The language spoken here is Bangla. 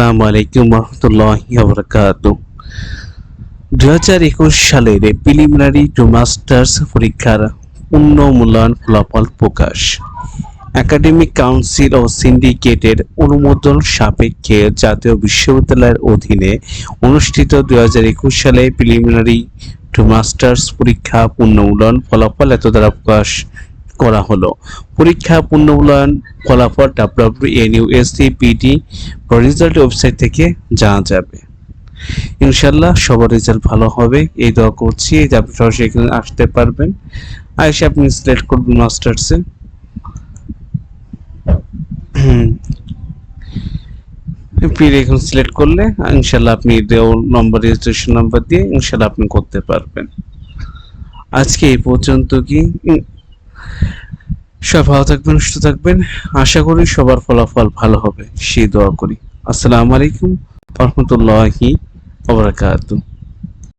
আসসালামু আলাইকুম রহমতুল্লাহ বরকাত দু হাজার একুশ সালের প্রিলিমিনারি টু মাস্টার্স পরীক্ষার পূর্ণ মূল্যায়ন ফলাফল প্রকাশ। একাডেমিক কাউন্সিল ও সিন্ডিকেটের অনুমোদন সাপেক্ষে জাতীয় বিশ্ববিদ্যালয়ের অধীনে অনুষ্ঠিত দু হাজার একুশ সালে প্রিলিমিনারি টু মাস্টার্স পরীক্ষা পূর্ণ মূল্যায়ন ফলাফল এত দ্বারা প্রকাশ করা হলো। পরীক্ষা পূর্ণ মূল্যায়ন ফলাফল ডাব্লিউএনইউএসসিপিটি রেজাল্ট ওয়েবসাইট থেকে জানা যাবে। ইনশাল্লাহ সবার রেজাল্ট ভালো হবে। এই দোয়া করছি যে আপনি সরাসরি এখানে আসতে পারবেন। আইসে আপনি সিলেক্ট করবেন মাস্টার্সে পিড এখন সিলেক্ট করলে ইনশাল্লাহ আপনি দেওয়া নম্বর রেজিস্ট্রেশন নাম্বার দিয়ে ইনশাল্লাহ আপনি করতে পারবেন। আজকে এই পর্যন্ত কি? সব ভালো থাকবেন, সুস্থ থাকবেন। আশা করি সবার ফলাফল ভালো হবে। সেই দোয়া করি। আসসালামু আলাইকুম রহমতুল্লাহি ওবরাকাতুহ